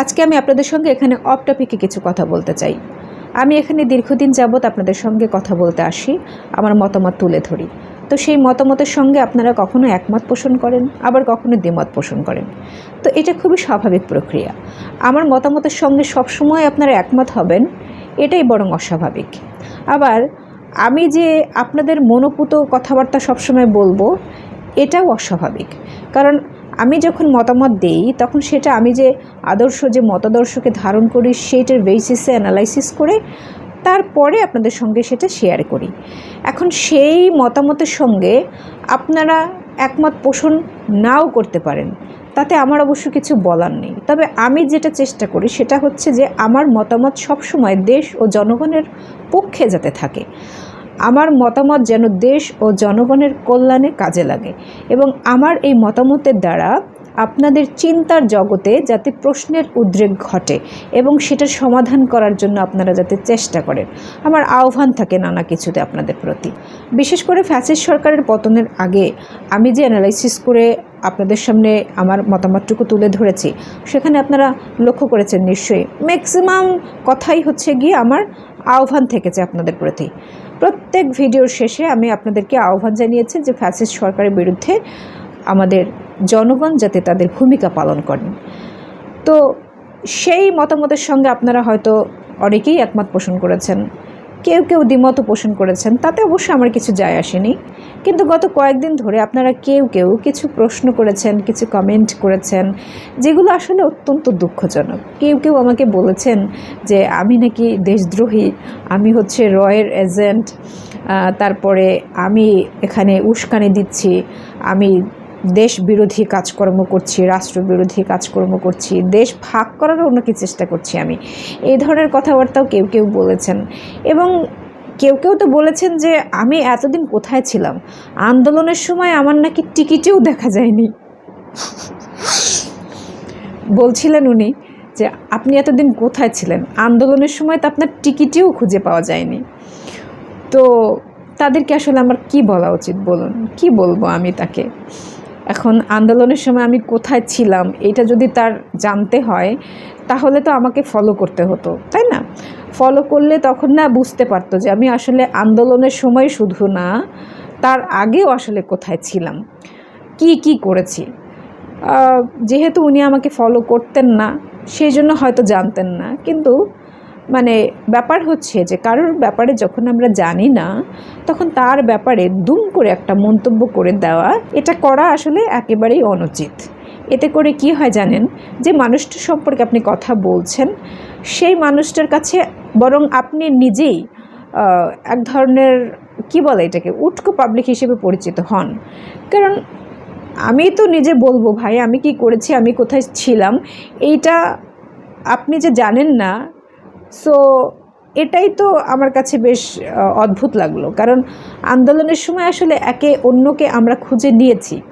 আজকে আমি আপনাদের সঙ্গে এখানে অফ টপিকে কিছু কথা বলতে চাই। আমি এখানে দীর্ঘদিন যাবৎ আপনাদের সঙ্গে কথা বলতে আসি, আমার মতামত তুলে ধরি। তো সেই মতামতের সঙ্গে আপনারা কখনো একমত পোষণ করেন, আবার কখনো দ্বিমত পোষণ করেন। তো এটা খুবই স্বাভাবিক প্রক্রিয়া। আমার মতামতের সঙ্গে সবসময় আপনারা একমত হবেন, এটাই বরং অস্বাভাবিক। আবার আমি যে আপনাদের মনোপুত কথাবার্তা সবসময় বলব, এটাও অস্বাভাবিক। কারণ আমি যখন মতামত দেই, তখন সেটা আমি যে আদর্শ, যে মতাদর্শকে ধারণ করি, সেইটার বেসিসে অ্যানালাইসিস করে তারপরে আপনাদের সঙ্গে সেটা শেয়ার করি। এখন সেই মতামতের সঙ্গে আপনারা একমত পোষণ নাও করতে পারেন। তাতে আমার অবশ্য কিছু বলার নেই। তবে আমি যেটা চেষ্টা করি, সেটা হচ্ছে যে আমার মতামত সবসময় দেশ ও জনগণের পক্ষে যাতে থাকে। আমার মতামত যেন দেশ ও জনগণের কল্যাণে কাজে লাগে এবং আমার এই মতামতের দ্বারা আপনাদের চিন্তার জগতে যাতে প্রশ্নের উদ্রেক ঘটে এবং সেটা সমাধান করার জন্য আপনারা যাতে চেষ্টা করেন। আমার আহ্বান থাকে নানা কিছুতে আপনাদের প্রতি। বিশেষ করে ফ্যাসিস্ট সরকারের পতনের আগে আমি যে অ্যানালাইসিস করে আপনাদের সামনে আমার মতামতটুকু তুলে ধরেছি, সেখানে আপনারা লক্ষ্য করেছেন নিশ্চয়ই। ম্যাক্সিমাম কথাই হচ্ছে গিয়ে আমার আহ্বান থেকেছে আপনাদের প্রতি। প্রত্যেক ভিডিওর শেষে আমি আপনাদেরকে আহ্বান জানিয়েছি যে ফ্যাসিস্ট সরকারের বিরুদ্ধে আমাদের জনগণ যাতে তাদের ভূমিকা পালন করেন। তো সেই মতামতের সঙ্গে আপনারা হয়তো অনেকেই একমত পোষণ করেছেন। কেউ কেউ দ্বিমত পোষণ করেছেন, তাতে অবশ্য আমার কিছু যায় আসেনি। কিন্তু গত কয়েকদিন ধরে আপনারা কেউ কেউ কিছু প্রশ্ন করেছেন, কিছু কমেন্ট করেছেন, যেগুলো আসলে অত্যন্ত দুঃখজনক। কেউ কেউ আমাকে বলেছেন যে, আমি নাকি দেশদ্রোহী, আমি হচ্ছে রয়ের এজেন্ট তারপরে আমি এখানে উস্কানি দিচ্ছি, আমি দেশ বিরোধী কাজকর্ম করছি, রাষ্ট্রবিরোধী কাজকর্ম করছি, দেশ ভাগ করারও অন্যকে চেষ্টা করছি আমি। এই ধরনের কথাবার্তাও কেউ কেউ বলেছেন। এবং কেউ কেউ তো বলেছেন যে, আমি এতদিন কোথায় ছিলাম? আন্দোলনের সময় আমার নাকি টিকিটেও দেখা যায়নি। বলছিলেন উনি যে, আপনি এতদিন কোথায় ছিলেন? আন্দোলনের সময় তো আপনার টিকিটেও খুঁজে পাওয়া যায়নি। তো তাদেরকে আসলে আমার কি বলা উচিত বলুন? কি বলব আমি তাকে? এখন আন্দোলনের সময় আমি কোথায় ছিলাম, এটা যদি তার জানতে হয়, তাহলে তো আমাকে ফলো করতে হতো, তাই না? ফলো করলে তখন না বুঝতে পারতো যে আমি আসলে আন্দোলনের সময় শুধু না, তার আগেও আসলে কোথায় ছিলাম, কি কি করেছি। যেহেতু উনি আমাকে ফলো করতেন না, সেই জন্য হয়তো জানতেন না, কিন্তু মানে ব্যাপার হচ্ছে যে কারোর ব্যাপারে যখন আমরা জানি না, তখন তার ব্যাপারে দুম করে একটা মন্তব্য করে দেওয়া, এটা করা আসলে একেবারেই অনুচিত। এতে করে কি হয় জানেন? যে মানুষটার সম্পর্কে আপনি কথা বলছেন, সেই মানুষটার কাছে বরং আপনি নিজেই এক ধরনের, কি বলে এটাকে, উটকো পাবলিক হিসেবে পরিচিত হন। কারণ আমি তো নিজে বলব, ভাই, আমি কি করেছি? আমি কোথায় ছিলাম? এইটা আপনি যে জানেন না সো এটাই তো আমার কাছে বেশ অদ্ভুত লাগল। কারণ আন্দোলনের সময় আসলে একে অন্যকে আমরা খুঁজে নিয়েছি।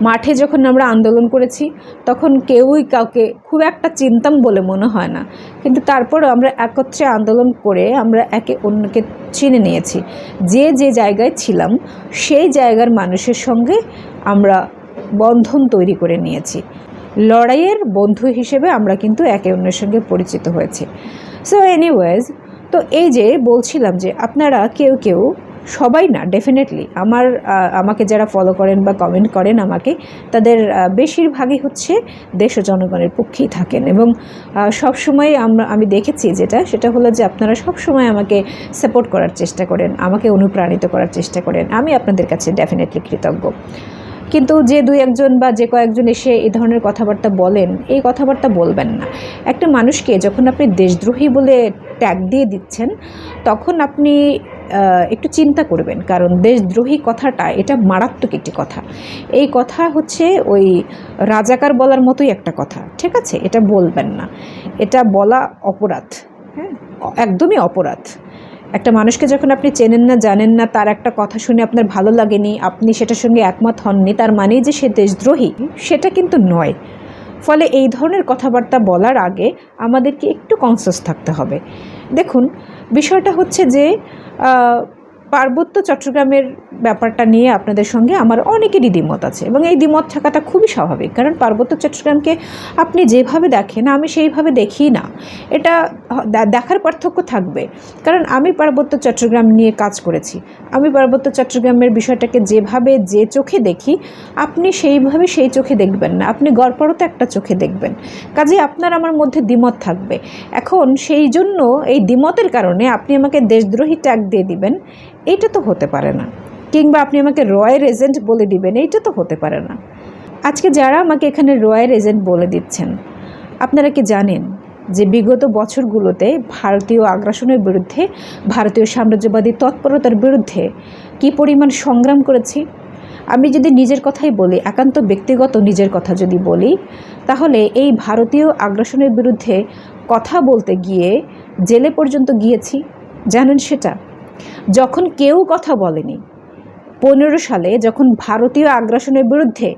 মাঠে যখন আমরা আন্দোলন করেছি, তখন কেউই কাউকে খুব একটা চিনতাম বলে মনে হয় না। কিন্তু তারপরও আমরা একত্রে আন্দোলন করে আমরা একে অন্যকে চিনে নিয়েছি। যে যে জায়গায় ছিলাম, সেই জায়গার মানুষের সঙ্গে আমরা বন্ধন তৈরি করে নিয়েছি। লড়াইয়ের বন্ধু হিসেবে আমরা কিন্তু একে অন্যের সঙ্গে পরিচিত হয়েছি। সো এনিওয়েজ তো এই যে বলছিলাম যে আপনারা কেউ কেউ, সবাই না ডেফিনেটলি আমার আমাকে যারা ফলো করেন বা কমেন্ট করেন আমাকে, তাদের বেশিরভাগই হচ্ছে দেশ ও জনগণের পক্ষেই থাকেন। এবং সবসময় আমরা, আমি দেখেছি যেটা, সেটা হলো যে আপনারা সবসময় আমাকে সাপোর্ট করার চেষ্টা করেন, আমাকে অনুপ্রাণিত করার চেষ্টা করেন। আমি আপনাদের কাছে ডেফিনেটলি কৃতজ্ঞ। কিন্তু যে দুই একজন বা যে কয়েকজন এসে এই ধরনের কথাবার্তা বলেন, এই কথাবার্তা বলবেন না। একটা মানুষকে যখন আপনি দেশদ্রোহী বলে ট্যাগ দিয়ে দিচ্ছেন, তখন আপনি একটু চিন্তা করবেন। কারণ দেশদ্রোহী কথাটা, এটা মারাত্মক একটি কথা। এই কথা হচ্ছে ওই রাজাকার বলার মতোই একটা কথা, ঠিক আছে? এটা বলবেন না। এটা বলা অপরাধ হ্যাঁ? একদমই অপরাধ। একটা মানুষকে যখন আপনি চেনেন না, জানেন না, তার একটা কথা শুনে আপনার ভালো লাগেনি, আপনি সেটার সঙ্গে একমত হননি, তার মানেই যে সে দেশদ্রোহী, সেটা কিন্তু নয়। ফলে এই ধরনের কথাবার্তা বলার আগে আমাদেরকে একটু কনসিয়াস থাকতে হবে। দেখুন, বিষয়টা হচ্ছে যে পার্বত্য চট্টগ্রামের ব্যাপারটা নিয়ে আপনাদের সঙ্গে আমার অনেকেরই দ্বিমত আছে এবং এই দ্বিমত থাকাটা খুবই স্বাভাবিক। কারণ পার্বত্য চট্টগ্রামকে আপনি যেভাবে দেখেন, আমি সেইভাবে দেখি না। এটা দেখার পার্থক্য থাকবে। কারণ আমি পার্বত্য চট্টগ্রাম নিয়ে কাজ করেছি। আমি পার্বত্য চট্টগ্রামের বিষয়টাকে যেভাবে যে চোখে দেখি, আপনি সেইভাবে সেই চোখে দেখবেন না। আপনি গড়পড়তে একটা চোখে দেখবেন। কাজে আপনার আমার মধ্যে দ্বিমত থাকবে। এখন সেই জন্য এই দ্বিমতের কারণে আপনি আমাকে দেশদ্রোহী ট্যাগ দিয়ে দিবেন। এইটা তো হতে পারে না। কিংবা আপনি আমাকে রয়্যাল এজেন্ট বলে দিবেন, এইটা তো হতে পারে না। আজকে যারা আমাকে এখানে রয়্যাল এজেন্ট বলে দিচ্ছেন, আপনারা কি জানেন যে বিগত বছরগুলোতে ভারতীয় আগ্রাসনের বিরুদ্ধে, ভারতীয় সাম্রাজ্যবাদী তৎপরতার বিরুদ্ধে কি পরিমাণ সংগ্রাম করেছি? আমি যদি নিজের কথাই বলি, একান্ত ব্যক্তিগত নিজের কথা যদি বলি, তাহলে এই ভারতীয় আগ্রাসনের বিরুদ্ধে কথা বলতে গিয়ে জেলে পর্যন্ত গিয়েছি। জানেন সেটা? যখন কেউ কথা বলেনি। পনেরো সালে যখন ভারতীয় আগ্রাসনের বিরুদ্ধে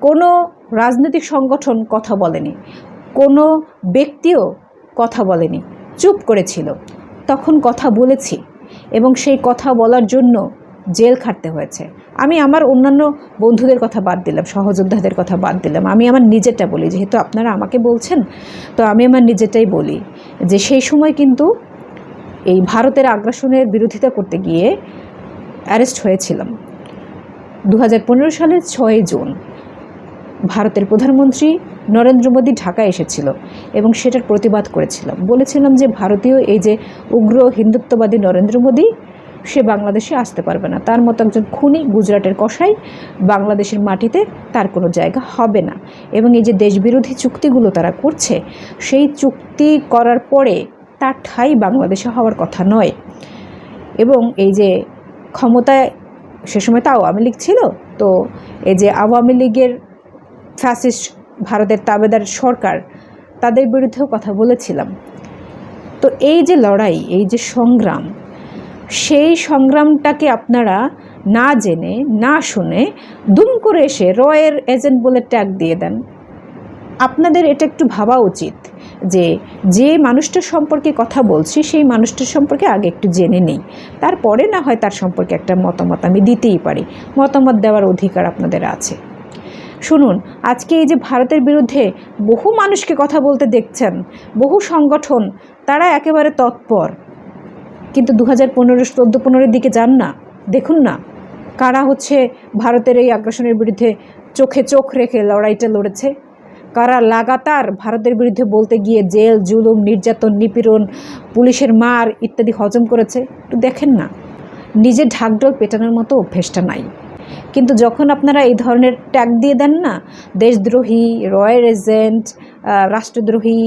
কোনো রাজনৈতিক সংগঠন কথা বলেনি, কোনো ব্যক্তিও কথা বলেনি, চুপ করেছিল, তখন কথা বলেছি এবং সেই কথা বলার জন্য জেল খাটতে হয়েছে। আমি আমার অন্যান্য বন্ধুদের কথা বাদ দিলাম, সহযোদ্ধাদের কথা বাদ দিলাম। আমি আমার নিজেরটা বলি, যেহেতু আপনারা আমাকে বলছেন, তো আমি আমার নিজেরটাই বলি যে সেই সময় কিন্তু এই ভারতের আগ্রাসনের বিরোধিতা করতে গিয়ে অ্যারেস্ট হয়েছিলাম। দু হাজার পনেরো সালের ছয় জুন ভারতের প্রধানমন্ত্রী নরেন্দ্র মোদী ঢাকা এসেছিল এবং সেটার প্রতিবাদ করেছিলাম। বলেছিলাম যে ভারতীয় এই যে উগ্র হিন্দুত্ববাদী নরেন্দ্র মোদী, সে বাংলাদেশে আসতে পারবে না। তার মতো একজন খুনি গুজরাটের কষাই বাংলাদেশের মাটিতে তার কোনো জায়গা হবে না। এবং এই যে দেশবিরোধী চুক্তিগুলো তারা করছে, সেই চুক্তি করার পরে তার ঠাই বাংলাদেশে হওয়ার কথা নয়। এবং এই যে ক্ষমতায় সে সময় তো আওয়ামী লীগ ছিল, তো এই যে আওয়ামী লীগের ফ্যাসিস্ট ভারতের তাবেদার সরকার, তাদের বিরুদ্ধেও কথা বলেছিলাম। তো এই যে লড়াই, এই যে সংগ্রাম, সেই সংগ্রামটাকে আপনারা না জেনে, না শুনে দুম করে এসে রয়ের এজেন্ট বলে ট্যাগ দিয়ে দেন। আপনাদের এটা একটু ভাবা উচিত। যে যে মানুষটার সম্পর্কে কথা বলছি, সেই মানুষটার সম্পর্কে আগে একটু জেনে নেই। তারপরে না হয় তার সম্পর্কে একটা মতামত আমি দিতেই পারি। মতামত দেওয়ার অধিকার আপনাদের আছে। শুনুন, আজকে এই যে ভারতের বিরুদ্ধে বহু মানুষকে কথা বলতে দেখছেন, বহু সংগঠন, তারা একেবারে তৎপর। কিন্তু দু হাজার পনেরো, চোদ্দ পনেরোর দিকে যান না। দেখুন না, কারা হচ্ছে ভারতের এই আগ্রাসনের বিরুদ্ধে চোখে চোখ রেখে লড়াইটা লড়েছে? কারা লাগাতার ভারতের বিরুদ্ধে বলতে গিয়ে জেল, জুলুম, নির্যাতন, নিপীড়ন, পুলিশের মার ইত্যাদি হজম করেছে, একটু দেখেন না। নিজে ঢাকঢোল পেটানোর মতো অভ্যেসটা নাই। কিন্তু যখন আপনারা এই ধরনের ট্যাগ দিয়ে দেন না, দেশদ্রোহী রয়্যাল এজেন্ট রাষ্ট্রদ্রোহী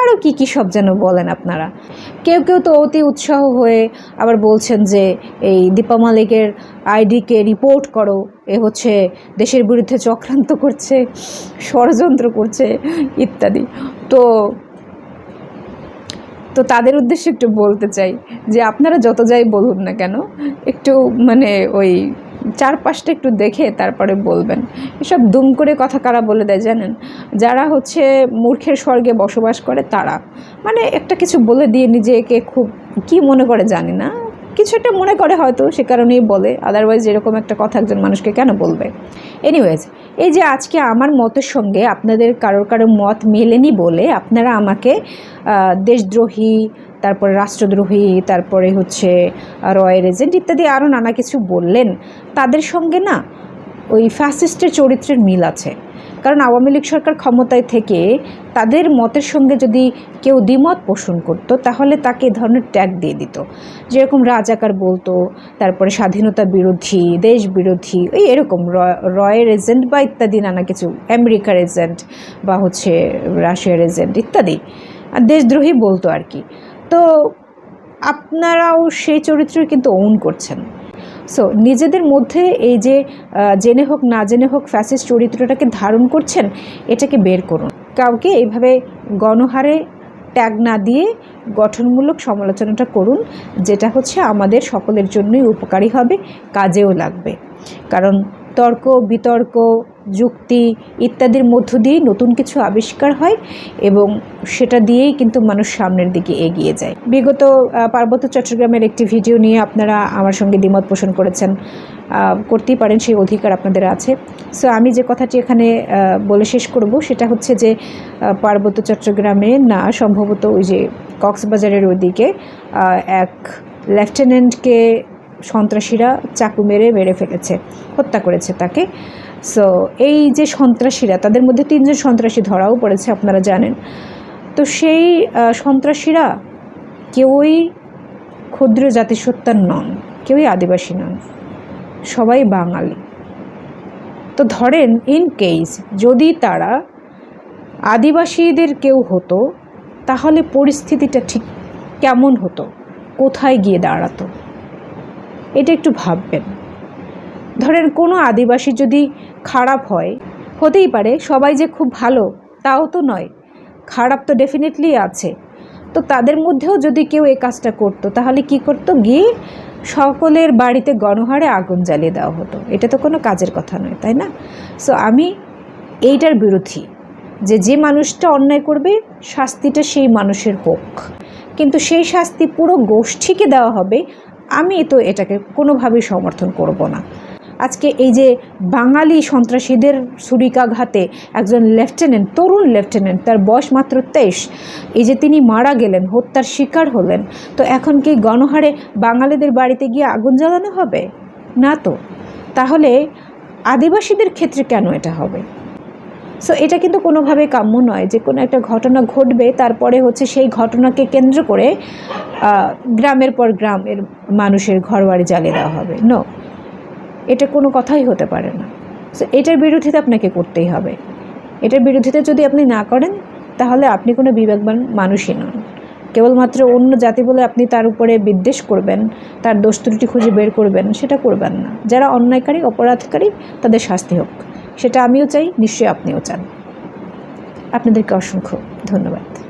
আরও কী কী সব যেন বলেন আপনারা। কেউ কেউ তো অতি উৎসাহ হয়ে আবার বলছেন যে, এই দীপা মালিকের আইডিকে রিপোর্ট করো, এ হচ্ছে দেশের বিরুদ্ধে চক্রান্ত করছে, ষড়যন্ত্র করছে, ইত্যাদি। তো তো তাদের উদ্দেশ্যে একটু বলতে চাই যে, আপনারা যত যাই বলুন না কেন, একটু মানে ওই চারপাশটা একটু দেখে তারপরে বলবেন। এসব দুম করে কথা কারা বলে দেয় জানেন? যারা হচ্ছে মূর্খের স্বর্গে বসবাস করে তারা। মানে একটা কিছু বলে দিয়ে নিজেকে খুব, কি মনে করে জানি না। কিছু একটা মনে করে হয়তো, সে কারণেই বলে। আদারওয়াইজ এরকম একটা কথা একজন মানুষকে কেন বলবে? এনিওয়েজ এই যে আজকে আমার মতের সঙ্গে আপনাদের কারোর কারও মত মেলেনি বলে আপনারা আমাকে দেশদ্রোহী তারপরে রাষ্ট্রদ্রোহী, তারপরে হচ্ছে রয়্যাল এজেন্ট ইত্যাদি আরও নানা কিছু বললেন। তাদের সঙ্গে না ওই ফ্যাসিস্টের চরিত্রের মিল আছে। কারণ আওয়ামী লীগ সরকার ক্ষমতায় থেকে তাদের মতের সঙ্গে যদি কেউ দ্বিমত পোষণ করতো, তাহলে তাকে এ ধরনের ট্যাগ দিয়ে দিত। যেরকম রাজাকার বলতো, তারপরে স্বাধীনতা বিরোধী, দেশ বিরোধী, এই এরকম রয়্যাল এজেন্ট বা ইত্যাদি নানা কিছু, আমেরিকার এজেন্ট বা হচ্ছে রাশিয়ার এজেন্ট ইত্যাদি। আর দেশদ্রোহী বলতো আর কি। তো আপনারাও সেই চরিত্র কিন্তু ওন করছেন। সো নিজেদের মধ্যে এই যে জেনে হোক, না জেনে হোক ফ্যাসিস চরিত্রটাকে ধারণ করছেন, এটাকে বের করুন। কাউকে এইভাবে গণহারে ট্যাগ না দিয়ে গঠনমূলক সমালোচনাটা করুন, যেটা হচ্ছে আমাদের সকলের জন্যই উপকারী হবে, কাজেও লাগবে। কারণ তর্ক, বিতর্ক যুক্তি ইত্যাদির মধ্য দিয়েই নতুন কিছু আবিষ্কার হয় এবং সেটা দিয়েই কিন্তু মানুষ সামনের দিকে এগিয়ে যায়। বিগত পার্বত্য চট্টগ্রামের একটি ভিডিও নিয়ে আপনারা আমার সঙ্গে দ্বিমত পোষণ করেছেন করতেই পারেন, সেই অধিকার আপনাদের আছে। সো আমি যে কথাটি এখানে বলে শেষ করব, সেটা হচ্ছে যে পার্বত্য চট্টগ্রামে না, সম্ভবত ওই যে কক্সবাজারের ওইদিকে এক লেফটেন্যান্টকে সন্ত্রাসীরা চাকু মেরে মেরে ফেলেছে, হত্যা করেছে তাকে। সো এই যে সন্ত্রাসীরা, তাদের মধ্যে তিনজন সন্ত্রাসী ধরাও পড়েছে, আপনারা জানেন। তো সেই সন্ত্রাসীরা কেউই ক্ষুদ্র জাতিসত্তার নন, কেউই আদিবাসী নন, সবাই বাঙালি। তো ধরেন ইন কেস যদি তারা আদিবাসীদের কেউ হতো, তাহলে পরিস্থিতিটা ঠিক কেমন হতো? কোথায় গিয়ে দাঁড়াতো? এটা একটু ভাববেন। ধরেন কোনো আদিবাসী যদি খারাপ হয়, হতেই পারে সবাই যে খুব ভালো, তাও তো নয়। খারাপ তো ডেফিনেটলি আছে। তো তাদের মধ্যেও যদি কেউ এই কাজটা করতো, তাহলে কি করতো? গিয়ে সকলের বাড়িতে গণহারে আগুন জ্বালিয়ে দেওয়া হতো। এটা তো কোনো কাজের কথা নয়, তাই না? সো আমি এইটার বিরোধী যে যে মানুষটা অন্যায় করবে, শাস্তিটা সেই মানুষের হোক। কিন্তু সেই শাস্তি পুরো গোষ্ঠীকে দেওয়া হবে আমি তো এটাকে কোনোভাবেই সমর্থন করব না। আজকে এই যে বাঙালি সন্ত্রাসীদের ছুরিকাঘাতে একজন লেফটেন্যান্ট, তরুণ লেফটেন্যান্ট, তার বয়স মাত্র তেইশ, এই যে তিনি মারা গেলেন, হত্যার শিকার হলেন, তো এখন কি গণহারে বাঙালিদের বাড়িতে গিয়ে আগুন জ্বালানো হবে? না তো। তাহলে আদিবাসীদের ক্ষেত্রে কেন এটা হবে? সো এটা কিন্তু কোনোভাবে কাম্য নয় যে কোনো একটা ঘটনা ঘটবে, তারপরে হচ্ছে সেই ঘটনাকে কেন্দ্র করে গ্রামের পর গ্রামের মানুষের ঘরবাড়ি জ্বালিয়ে দেওয়া হবে। নো এটা কোনো কথাই হতে পারে না। সো এটার বিরোধিতা আপনাকে করতেই হবে। এটার বিরোধিতা যদি আপনি না করেন, তাহলে আপনি কোনো বিবেকবান মানুষই নন। কেবলমাত্র অন্য জাতি বলে আপনি তার উপরে বিদ্বেষ করবেন, তার দোষ ত্রুটি খুঁজে বের করবেন, সেটা করবেন না। যারা অন্যায়কারী, অপরাধকারী, তাদের শাস্তি হোক। সেটা আমিও চাই নিশ্চয়ই আপনিও চান। আপনাদেরকে অসংখ্য ধন্যবাদ।